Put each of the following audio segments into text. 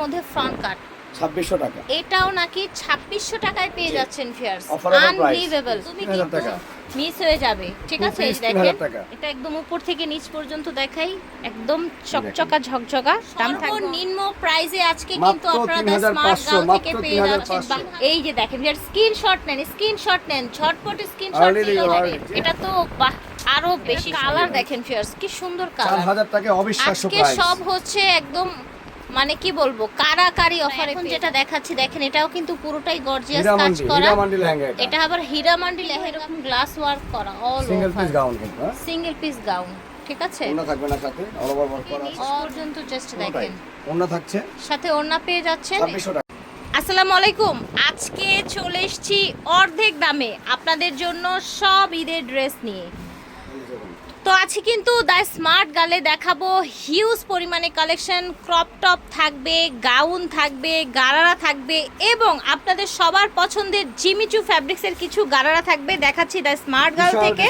মধ্যে ফ্রন্ট কাট ছাব্বিশশো টাকা। এটাও নাকি ছাব্বিশশো টাকায় পেয়ে। যাচ্ছেন ফিয়ার্স আনবিলিভেবল তুমি 3000 কিন্তু মিস হয়ে যাবে। ঠিক আছে? দেখেন এটা একদম উপর থেকে নিচ পর্যন্ত দেখাই। একদম চকচকা ঝকঝকা। দাম নিম্ন প্রাইসে আজকে কিন্তু আপনারা স্মার্ট 3500, থেকে পেয়ে যাচ্ছেন। বাহ, এই যে দেখেন যার স্ক্রিনশট নেন স্ক্রিনশট নেন। ঝটপট স্ক্রিনশট early। এটা তো বাহ আরও বেশি কালার দেখেন ফিয়ার্স কি সুন্দর কালার হাজার টাকা অবিশ্বাস্য আজকে সব হচ্ছে একদম মানে কি বলব কারাকারি অফার এখন যেটা দেখাচ্ছি দেখেন এটাও কিন্তু পুরোটাই গর্জিয়াস কাজ করা। হীরামান্ডি লেহেঙ্গা এটা। আবার হীরামান্ডি লেহে এরকম গ্লাস ওয়ার্ক করা অল সিঙ্গেল পিস গাউন কিন্তু হ্যাঁ? সিঙ্গেল পিস গাউন ঠিক আছে? ওন্না থাকবে না সাথে অল ওভার ওয়ার্ক করা আছে। পর্যন্ত জাস্ট দেখেন। ওন্না থাকছে। সাথে ওড়না পেয়ে যাচ্ছেন। টাকা। আসসালামু আলাইকুম। আজকে চলে এসেছি অর্ধেক দামে আপনাদের জন্য সব ঈদের ড্রেস নিয়ে। তো আজকে কিন্তু দ্য স্মার্ট গালে দেখাবো হিউজ পরিমাণে কালেকশন ক্রপ টপ থাকবে গাউন থাকবে গারারা থাকবে এবং আপনাদের সবার পছন্দের জিমিচু ফ্যাব্রিক্সের কিছু গারারা থাকবে। দেখাচ্ছি দ্য স্মার্ট গাল থেকে।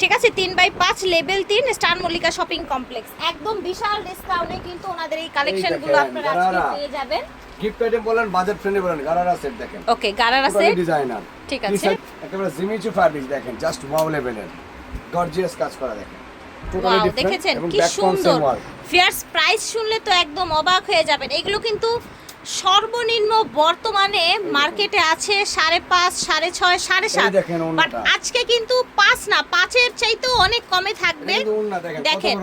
ঠিক আছে তিন বাই পাঁচ লেভেল তিন স্টার মল্লিকা শপিং কমপ্লেক্স একদম বিশাল ডিসকাউন্টে কিন্তু ওনাদের এই কালেকশনগুলো আপনারা আজকে পেয়ে যাবেন। গিফট আইটেম বলেন বাজেট ফ্রেন্ডলি বলেন গারারা সেট দেখেন। ওকে গারারা সেট ডিজাইনার ঠিক আছে। একেবারে জিমিচু ফ্যাব্রিক দেখেন জাস্ট ওয়াও লেভেলের গর্জিয়াস কাজ করা দেখেন। টোটালি দেখেছেন কি সুন্দর। ফিয়ার্স প্রাইস শুনলে তো একদম অবাক হয়ে যাবেন। এগুলো কিন্তু সর্বনিম্ন বর্তমানে মার্কেটে আছে সাড়ে পাঁচ সাড়ে ছয় সাড়ে সাত। বাট আজকে কিন্তু পাঁচ না পাঁচের চাইতেও অনেক কমে থাকবে। দেখেন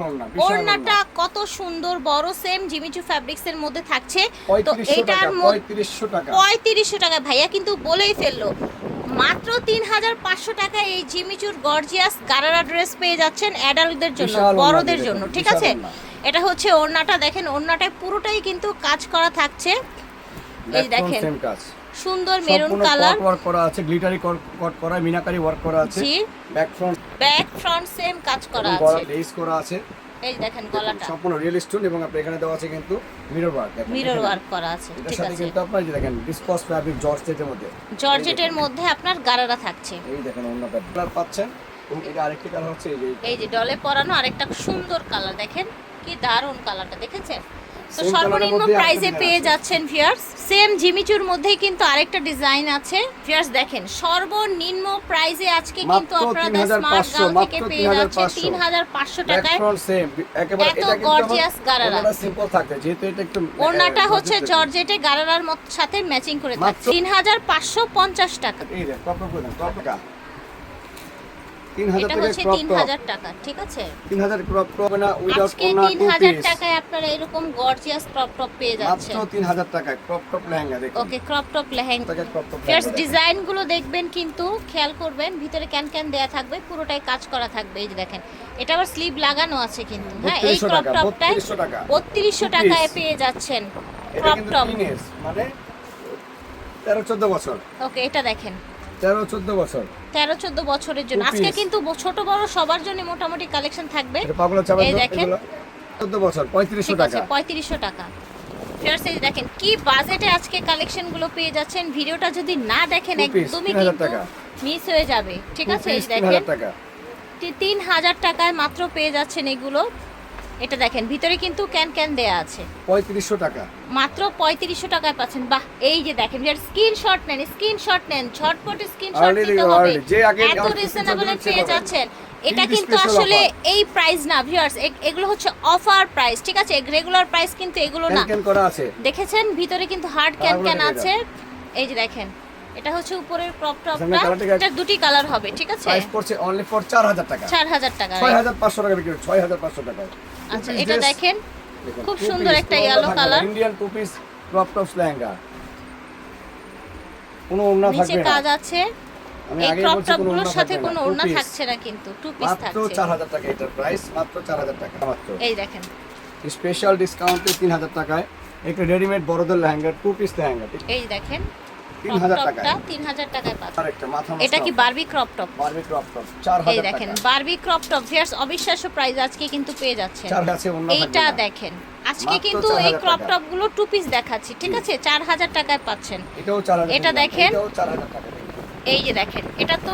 ওড়নাটা কত সুন্দর বড় সেম জিমিচু ফ্যাব্রিক্স এর মধ্যে থাকছে। তো 3500 এটার টাকা মধ্যে 3500 টাকা। পঁয়ত্রিশশো টাকা ভাইয়া কিন্তু বলেই ফেলল। মাত্র তিন হাজার পাঁচশো টাকা এই জিমিচুর গর্জিয়াস গারারা ড্রেস পেয়ে যাচ্ছেন অ্যাডাল্টদের জন্য বড়দের জন্য ঠিক আছে? এটা হচ্ছে ওড়নাটা দেখেন ওড়নাটায় পুরোটাই কিন্তু কাজ করা থাকছে। এই দেখেন সুন্দর মেরুন কালার ওয়ার্ক করা আছে গ্লিটারি কট করা মিনাকারি ওয়ার্ক করা আছে। Back front back front same কাজ করা আছে। লেস করা আছে। এই দেখেন গলাটা। সম্পূর্ণ রিয়েল স্টোন এবং আপনি এখানে দেওয়া আছে কিন্তু মিরর ওয়ার্ক মিরর ওয়ার্ক করা আছে ঠিক আছে। কিন্তু আপনার যে দেখেন ডিসকস ফ্যাব্রিক জর্জেটের মধ্যে। জর্জেটের মধ্যে আপনার গারারা থাকছে। এই দেখেন অন্যটা কালার পাচ্ছেন। এটা আরেকটি কালার হচ্ছে এই যে এই যে ডলে পরানো আরেকটা সুন্দর কালার দেখেন কি দারুণ কালারটা দেখেছেন? তো সর্বনিম্ন প্রাইসে পেয়ে যাচ্ছেন ফিয়ার্স সেম জিমিচুর মধ্যেই কিন্তু আরেকটা ডিজাইন আছে। ফিয়ার্স দেখেন সর্বনিম্ন প্রাইসে আজকে কিন্তু আপনারা স্মার্ট 3500, গার্ল থেকে পেয়ে যাচ্ছেন 3500 তিন হাজার পাঁচশো টাকায়। সেম একেবারে এত এটা কিন্তু গারারা। সিম্পল থাকতে যেহেতু এটা একটু ওড়নাটা হচ্ছে জর্জেটে গারারার সাথে ম্যাচিং করে পাঁচশো পঞ্চাশ টাকা। এই দেখ টাকা 3000 এটা হচ্ছে তিন হাজার টাকা ঠিক আছে? 3000 ক্রপ টপ না উইদাউট ওনা তিন হাজার টাকায় আপনারা এরকম গর্জিয়াস ক্রপ টপ পেয়ে যাচ্ছেন। মাত্র 3000 টাকা ক্রপ টপ লেহেঙ্গা দেখুন। Okay crop top lehenga. টাকা ক্রপ টপ ফিয়ার্স ডিজাইনগুলো দেখবেন কিন্তু খেয়াল করবেন ভিতরে ক্যান ক্যান দেয়া থাকবে পুরোটাই কাজ করা থাকবে এই যে দেখেন। এটা আবার স্লিভ লাগানো আছে কিন্তু হ্যাঁ এই 3200 ক্রপ টপটাই বত্রিশশো টাকায় পেয়ে যাচ্ছেন ক্রপ টপ মানে 13 14 বছর। ওকে এটা দেখেন। 13 14 বছর। তেরো চোদ্দ বছরের জন্য। আজকে কিন্তু ছোট বড় সবার জন্য মোটামুটি কালেকশন থাকবে। এই দেখেন। 14 বছর 3500 টাকা। পঁয়ত্রিশশো টাকা। ফিয়ার্স এই দেখেন কি বাজেটে আজকে কালেকশনগুলো পেয়ে যাচ্ছেন। ভিডিওটা যদি না দেখেন একদমই 3000 কিন্তু মিস হয়ে যাবে। ঠিক আছে এই দেখেন। 3000 তিন হাজার টাকায় মাত্র পেয়ে যাচ্ছেন এগুলো। এটা দেখেন ভিতরে কিন্তু ক্যান ক্যান দেয়া আছে। 3500 টাকা। মাত্র পঁয়ত্রিশশো টাকায় পাচ্ছেন। বাহ এই যে দেখেন স্ক্রিনশট নেন স্ক্রিনশট নেন ঝটপট স্ক্রিনশট নিতে হবে। early। যে আগে এত রিজনেবল পেয়ে যাচ্ছেন। এটা কিন্তু আসলে এই প্রাইস না ভিউয়ার্স এগুলো হচ্ছে অফার প্রাইস ঠিক আছে? রেগুলার প্রাইস কিন্তু এগুলো না। ক্যান ক্যান করা আছে। দেখেছেন? ভিতরে কিন্তু হার্ড ক্যান ক্যান আছে। এই যে দেখেন এটা হচ্ছে উপরের ক্রপ টপটা এটা দুটি কালার হবে ঠিক আছে? প্রাইস পড়ছে অনলি ফর 4000 টাকা। চার হাজার টাকা 6500 টাকা বিক্রি 6500 টাকা আচ্ছা এটা দেখেন খুব সুন্দর একটা yellow colour। Indian two piece crop tops lehenga. কোনো ওড়না নিচে থাকবে না। কাজ আছে। এই ক্রপ বলছি টপ কোনো গুলোর সাথে কোনো ওড়না থাকছে না কিন্তু টু পিস মাত্র থাকছে। 4000 টাকা এটার প্রাইস মাত্র 4000 টাকা মাত্র। এই দেখেন। স্পেশাল ডিসকাউন্টে 3000 টাকায় একটা রেডিমেড বড়দের লেহেঙ্গা টু পিস লেহেঙ্গা এই দেখেন। 3000 ক্রপ টাকায়। টপটা তিন হাজার টাকায় পাচ্ছেন আরেকটা মাথা এটা কি Barbie crop top Barbie crop top এই দেখেন বারবি ক্রপ টপ ভিয়ার্স অবিশ্বাস্য প্রাইস আজকে কিন্তু পেয়ে এইটা দেখেন আজকে কিন্তু এই ক্রপ টপগুলো টু পিস দেখাচ্ছি ঠিক আছে? চার হাজার টাকায় পাচ্ছেন। এটাও 4000 এটা দেখেন। 4000। এই যে দেখেন এটা তো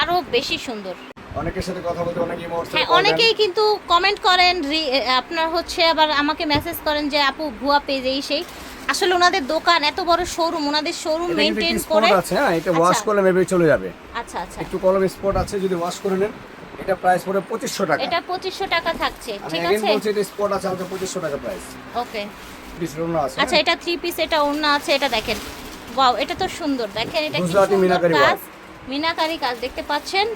আরও বেশি সুন্দর। অনেকের সাথে কথা বলতে অনেক হ্যাঁ অনেকেই কিন্তু কমেন্ট করেন আপনার হচ্ছে আবার আমাকে মেসেজ করেন যে আপু ভুয়া পেজ এই সেই। আসলে ওনাদের দোকান এত বড় শোরুম ওনাদের শোরুম মেনটেন করে আছে হ্যাঁ এটা ওয়াশ আচ্ছা। করলে মেবি চলে যাবে। আচ্ছা আচ্ছা। একটু কলম স্পট আছে যদি ওয়াশ করে নেন এটা প্রাইস পড়ে পঁচিশশো টাকা। এটা পঁচিশশো টাকা থাকছে ঠিক আছে? বলছি এটা স্পট আছে আমাদের পঁচিশশো টাকা প্রাইস ওকে পিস রোনা আছে আচ্ছা এটা থ্রি পিস এটা ওড়না আছে এটা দেখেন। ওয়াও এটা তো সুন্দর। দেখেন এটা কি গুজরাটি মিনাকারি কাজ। মিনাকারি কাজ দেখতে পাচ্ছেন?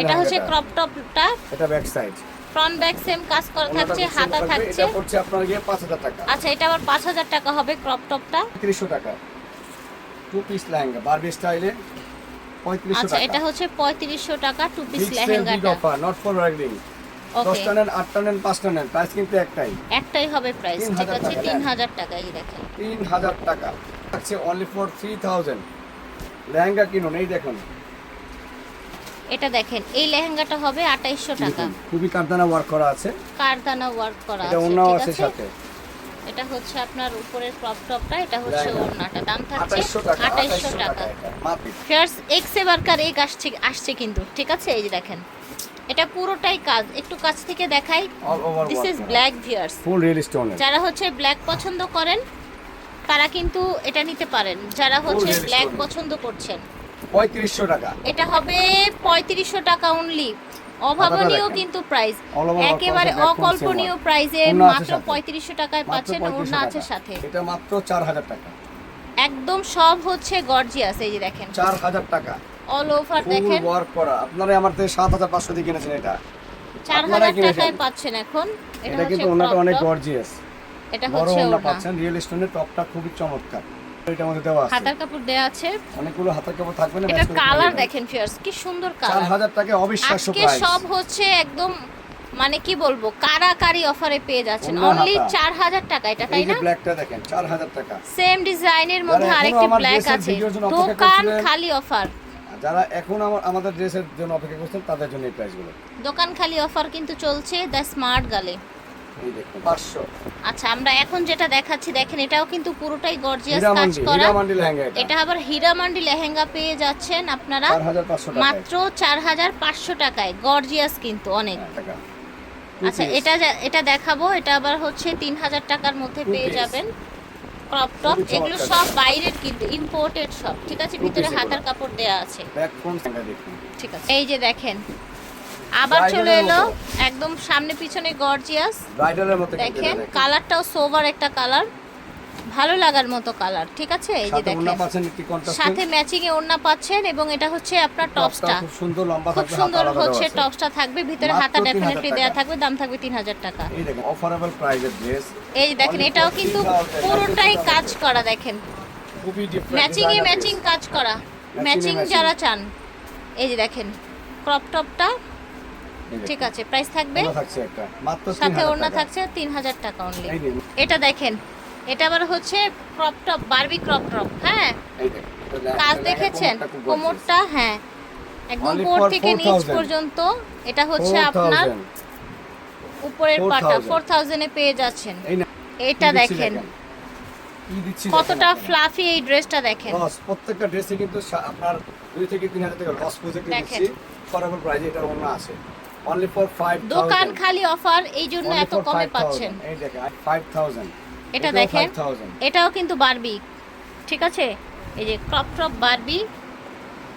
এটা হচ্ছে ক্রপ টপটা এটা back side front back same কাজ করা থাকছে হাতা থাকছে। এটা পড়ছে আপনার গিয়ে পাঁচ হাজার টাকা। আচ্ছা এটা আবার পাঁচ হাজার টাকা হবে ক্রপ টপটা পঁয়ত্রিশশো টাকা। টু পিস লেহেঙ্গা বারবি স্টাইলে পঁয়ত্রিশশো আচ্ছা এটা হচ্ছে পঁয়ত্রিশশো টাকা টু পিস লেহেঙ্গাটা। Offer not for riding okay দশটা নেন আটটা নেন পাঁচটা নেন প্রাইস কিন্তু একটাই। একটাই হবে প্রাইস ঠিক আছে? টাকা, তিন দেন। হাজার টাকা এই দেখেন। তিন হাজার টাকা। থাকছে only for three thousand lehenga কিনুন এই দেখুন। এটা দেখেন এই লেহেঙ্গাটা হবে আঠাইশশো টাকা। খুবই কারদানা ওয়ার্ক করা আছে। কারদানা ওয়ার্ক করা এটা আছে ঠিক আছে সাথে। এটা হচ্ছে আপনার উপরের ক্রপ টপটা এটা হচ্ছে। ওড়নাটা। দাম থাকছে আঠাইশশো টাকা এটা ফেয়ার্স এক্স এবারকার এক আসছে আসছে কিন্তু ঠিক আছে? এই যে দেখেন এটা পুরোটাই কাজ। একটু কাছ থেকে দেখাই। This is black viewers full real স্টোনের যারা হচ্ছে ব্ল্যাক পছন্দ করেন তারা কিন্তু এটা নিতে পারেন। যারা হচ্ছে ব্ল্যাক পছন্দ করছেন। পঁয়ত্রিশশো টাকা। এটা হবে পঁয়ত্রিশশো টাকা অনলি অভাবনীয় কিন্তু প্রাইস একেবারে অকল্পনীয় প্রাইসে মাত্র সাথে। পঁয়ত্রিশশো টাকায় পাচ্ছেন ওড়না আছে সাথে। এটা মাত্র চার হাজার টাকা। একদম সব হচ্ছে গর্জিয়াস এই যে দেখেন। চার হাজার টাকা। অল ওভার ফুল দেখেন। ওয়ার্ক করা। আপনারা আমার থেকে সাত হাজার পাঁচশো দিয়ে কিনেছেন এটা। চার আপনারাই হাজার কিনেছেন। টাকায় পাচ্ছেন এখন। এটা কিন্তু ওনাটা অনেক গর্জিয়াস এটা হচ্ছে ওনা পাচ্ছেন। রিয়েল স্টোনের টপটা খুবই চমৎকার। এটার মধ্যে দেওয়া আছে। হাতার কাপড় দেওয়া আছে। অনেকগুলো হাতের কাপড় থাকবে না এটার কালার দেখেন ফিয়ার্স কি সুন্দর কালার। হাজার টাকা অবিশ্বাস্য আজকে সব হচ্ছে একদম মানে কি বলব কারাকারি অফারে পেয়ে যাচ্ছেন। অনলি হাতা। চার হাজার টাকা এটা তাই না? ব্ল্যাকটা দেখেন চার হাজার টাকা। সেম ডিজাইনের মধ্যে আরেকটি ব্ল্যাক আছে। দোকান খালি অফার যারা এখন আমার আমাদের ড্রেসের জন্য অপেক্ষা করছেন তাদের জন্য এই প্রাইসগুলো দোকান খালি অফার কিন্তু চলছে দ্য স্মার্ট গালে। পাঁচশো। আচ্ছা আমরা এখন যেটা দেখাচ্ছি দেখেন এটাও কিন্তু পুরোটাই গর্জিয়াস কাজ করা। এটা। আবার হীরামান্ডি লেহেঙ্গা পেয়ে যাচ্ছেন আপনারা। মাত্র চার হাজার পাঁচশো টাকায়। গর্জিয়াস কিন্তু অনেক। আচ্ছা এটা এটা দেখাবো এটা আবার হচ্ছে তিন হাজার টাকার মধ্যে পেয়ে যাবেন। ক্রপ টপ এগুলো সব বাইরের কিন্তু ইম্পোর্টেড সব। ঠিক আছে ভিতরে হাতার কাপড় দেয়া আছে। ঠিক আছে এই যে দেখেন আবার চলে এলো একদম সামনে পিছনে গর্জিয়াস ব্রাইডালের মতো দেখেন কালারটাও সোভার একটা কালার ভালো লাগার মতো কালার ঠিক আছে? এই যে দেখেন। পাচ্ছেন একটি কন্ট্রাস্ট সাথে ম্যাচিং এ ওড়না পাচ্ছেন এবং এটা হচ্ছে আপনার টপসটা খুব সুন্দর লম্বা খুব সুন্দর হচ্ছে টপসটা থাকবে ভিতরে হাতা ডেফিনেটলি টাকা। থাকবে দাম থাকবে তিন হাজার টাকা। এই দেখেন অফারেবল প্রাইজের ড্রেস এই যে দেখেন এটাও কিন্তু পুরোটাই কাজ করা দেখেন। খুবই ডিফারেন্ট ম্যাচিং এ ম্যাচিং কাজ করা। ম্যাচিং যারা চান। এই যে দেখেন ক্রপ টপটা ঠিক আছে প্রাইস থাকবে? থাকছে একটা। মাত্র সাথে 3000 ওড়না থাকছে তিন হাজার টাকা অনলি এটা দেখেন এটা আবার হচ্ছে crop top Barbie crop top হ্যাঁ? কাজ দেখেছেন? কোমরটা হ্যাঁ। একদম for থেকে নিচ পর্যন্ত এটা হচ্ছে আপনার উপরের পাটা 4000 ফোর থাউজেন্ডে পেয়ে যাচ্ছেন। এটা দেখেন। কতটা ফ্লাফি এই ড্রেসটা দেখেন। লস প্রত্যেকটা ড্রেসে কিন্তু আপনার দুই থেকে তিন হাজার টাকা লস প্রজেক্ট দেখেন। দিচ্ছি। ফরেভার প্রাইজে এটা অন্য আছে। অনলি ফর ফাইভ দোকান খালি অফার এই জন্য এত কমে পাচ্ছেন। এই দেখেন ফাইভ থাউজেন্ড এটা দেখেন এটাও কিন্তু বারবি ঠিক আছে? এই যে ক্রপ টপ বারবি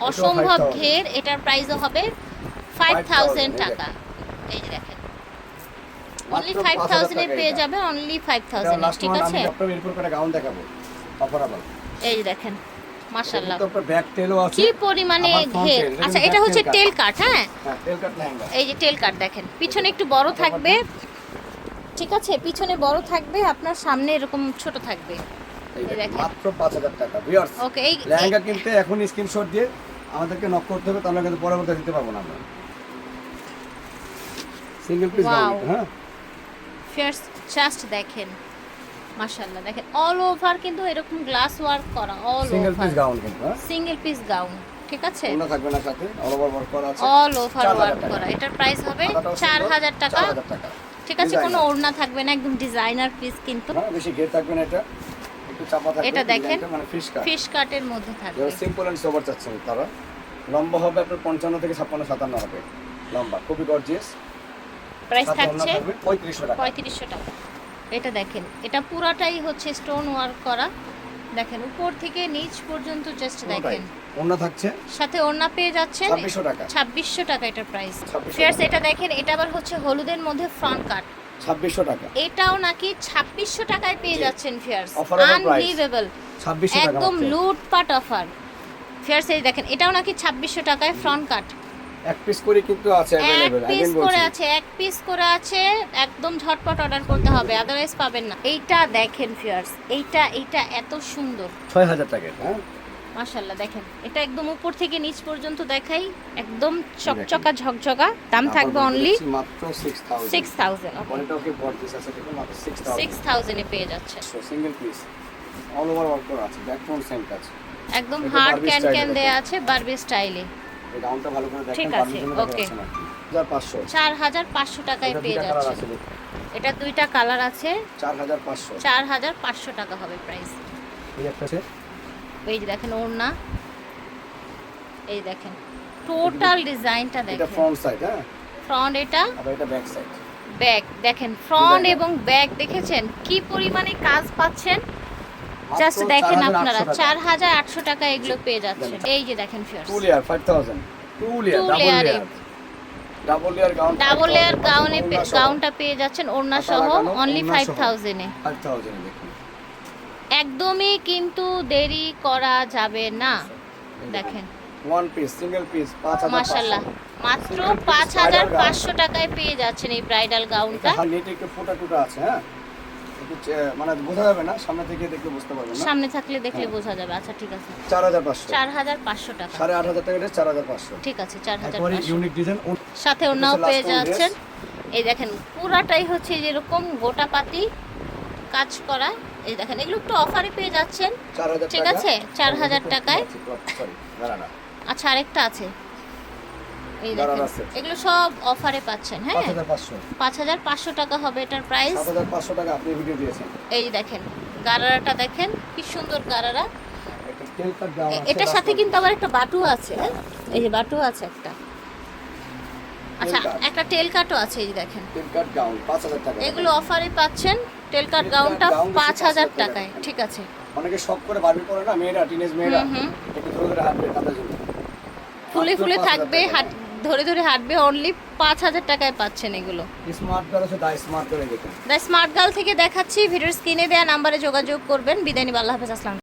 অসম্ভব ঘের এটার প্রাইসও হবে ফাইভ 5000 টাকা। এই যে দেখেন। অনলি ফাইভ 5000 থাউজেন্ডে পেয়ে যাবে অনলি ফাইভ এটা থাউজেন্ড লাস্ট ঠিক আছে? আপনার এরপর করে গাউন দেখাবো। অফারেবল এই দেখেন। মাশাল্লাহ তো আপনার ব্যাক টেলও আছে। কি পরিমাণে ঘের আচ্ছা এটা হচ্ছে টেল কাট হ্যাঁ? হ্যাঁ টেল কাট লেহেঙ্গা এই যে টেল কাট দেখেন পিছনে একটু বড় থাকবে। ঠিক আছে পিছনে বড় থাকবে আপনার সামনে এরকম ছোট থাকবে। মাত্র টাকা ভিউয়ার্স ওকে এই লেহেঙ্গা কিনতে এখন স্ক্রিনশট দিয়ে আমাদেরকে নক করতে হবে তাহলে কিন্তু পরবর্তী দিতে পারব না আমরা। Single piece. গাউন হ্যাঁ? ফার্স্ট জাস্ট দেখেন। মাশাআল্লাহ দেখেন অল ওভার কিন্তু এরকম গ্লাস ওয়ার্ক করা অল সিঙ্গেল পিস গাউন কিন্তু সিঙ্গেল পিস গাউন ঠিক আছে? ওনা থাকবে না সাথে অল ওভার ওয়ার্ক করা আছে। অল ওভার ওয়ার্ক করা এটার প্রাইস হবে চার হাজার টাকা। 4000 টাকা। ঠিক আছে কোনো ওড়না থাকবে না একদম ডিজাইনার পিস কিন্তু। হ্যাঁ বেশি ঘের থাকবে না এটা। একটু চাপা থাকবে এটা দেখেন। মানে ফিশ কাট ফিশ কাটের মধ্যে থাকবে। সিম্পল এন্ড সোবার চাচ্ছেন তারা। লম্বা হবে আপনার পঞ্চান্ন থেকে ছাপ্পান্ন সাতান্ন হবে। লম্বা খুবই গর্জিয়াস প্রাইস থাকছে পঁয়ত্রিশশো টাকা। পঁয়ত্রিশশো টাকা। এটা দেখেন এটা পুরাটাই হচ্ছে স্টোন ওয়ার্ক করা। দেখেন উপর থেকে নিচ পর্যন্ত জাস্ট দেখেন। ওড়না থাকছে? সাথে ওড়না পেয়ে যাচ্ছেন ছাব্বিশশো টাকা। ছাব্বিশশো টাকা এটার প্রাইস 2600 ফিয়ার্স এটা দেখেন এটা আবার হচ্ছে হলুদের মধ্যে ফ্রন্ট কাট ছাব্বিশশো টাকা। এটাও নাকি ছাব্বিশশো টাকায় পেয়ে যাচ্ছেন ফিয়ার্স আনবিলিভেবল ছাব্বিশশো টাকা একদম। লুটপাট অফার ফিয়ার্স এই দেখেন এটাও নাকি ছাব্বিশশো টাকায় ফ্রন্ট কাট এক পিস করে কিন্তু আছে এক অ্যাভেলেবেল পিস अगेन করে বলছি আছে এক পিস করে আছে একদম ঝটপট অর্ডার করতে হবে আদারওয়াইজ পাবেন না এইটা দেখেন ফিয়ার্স এইটা এইটা এত সুন্দর ছয় হাজার টাকা হ্যাঁ মাশাল্লাহ দেখেন এটা একদম উপর থেকে নিচ পর্যন্ত দেখাই একদম চকচকা ঝকঝকা দাম থাকবে অনলি মাত্র সিক্স থাউজেন্ড সিক্স থাউজেন্ড বডিটা ওকে গর্জিয়াস আছে দেখুন মাত্র সিক্স সিক্স থাউজেন্ড থাউজেন্ডে পেয়ে যাচ্ছে single piece all over work করা আছে ব্যাক ফ্রন্ট সেম কাজ একদম এটা hard Barbie can style can এর দেয়া আছে বারবি স্টাইলে এই ভালো করে দেখেন ঠিক আছে, টাকায় এটা পেয়ে যাচ্ছে আছে এটা দুইটা কালার আছে। টাকা হবে প্রাইস এই একটা আছে। এই দেখেন ওড়না। এই দেখেন টোটাল ডিজাইনটা এটা দেখেন। ফ্রন্ট সাইড হ্যাঁ? ফ্রন্ট এটা? আবার এটা ব্যাক সাইড ব্যাক দেখেন ফ্রন্ট এবং ব্যাক দেখেছেন? কি পরিমাণে কাজ পাচ্ছেন? জাস্ট দেখেন আপনারা চার হাজার আটশো টাকা এগুলো পেয়ে যাচ্ছেন। এই যে দেখেন fierce two layer five thousand two layer double. Layer double layer gown double layer গাউনে গাউনটা পেয়ে যাচ্ছেন ওড়না সহ অনলি ফাইভ থাউজেন্ডে ফাইভ থাউজেন্ড দেখুন। একদমই কিন্তু দেরি করা যাবে না। দেখেন। ওয়ান পিস সিঙ্গেল পিস মাত্র টাকায় পেয়ে যাচ্ছেন এই ব্রাইডাল গাউনটা নেটে একটু ফোটা টুটা আছে হ্যাঁ? মানে বোঝা যাবে না সামনে থেকে দেখলে বুঝতে পারবেন না। সামনে থাকলে দেখলে হ্যাঁ। বোঝা যাবে। আচ্ছা ঠিক আছে। চার হাজার পাঁচশো। চার হাজার পাঁচশো টাকা। সাড়ে আট হাজার টাকা চার হাজার পাঁচশো। ঠিক আছে চার হাজার একবারে পাঁচশো। ইউনিক ডিজাইন সাথে এটা ওনাও পেয়ে। যাচ্ছেন। এই দেখেন পুরাটাই হচ্ছে যেরকম গোটা পাতি কাজ করা। এই দেখেন এগুলো একটু অফারে পেয়ে যাচ্ছেন। ঠিক আছে, 4,000 টাকায়। গারানা আচ্ছা আরেকটা আছে। এই দেখেন এগুলো সব অফারে পাচ্ছেন হ্যাঁ? পাঁচ হাজার পাঁচশো। টাকা হবে এটার প্রাইস সাত হাজার পাঁচশো টাকা আপনি ভিডিও দিয়েছেন। এই দেখেন গারারাটা দেখেন কি সুন্দর গারারা। এটার সাথে কিন্তু আবার একটা বাটু আছে হ্যাঁ? এই যে বাটু আছে একটা। আচ্ছা একটা টেল কাটও আছে এই দেখেন। এগুলো অফারে পাচ্ছেন টেল কাট গাউনটা পাঁচ হাজার টাকায় ঠিক আছে। অনেকে শখ করে বারবি পরে না মেয়েরা টিনেজ মেয়েরা। হুম, হুম। একটু ধরে ধরে হাঁটবে তাদের জন্য। ফুলে ফুলে থাকবে হাট ধরে ধরে হাঁটবে অনলি পাঁচ হাজার টাকায় পাচ্ছেন এগুলো। স্মার্ট গার্ল আছে দা স্মার্ট দেখুন গার্ল থেকে দেখাচ্ছি ভিডিওর স্ক্রিনে দেওয়া নাম্বারে যোগাযোগ করবেন। বিদায় নিব আল্লাহ হাফেজ আসলাম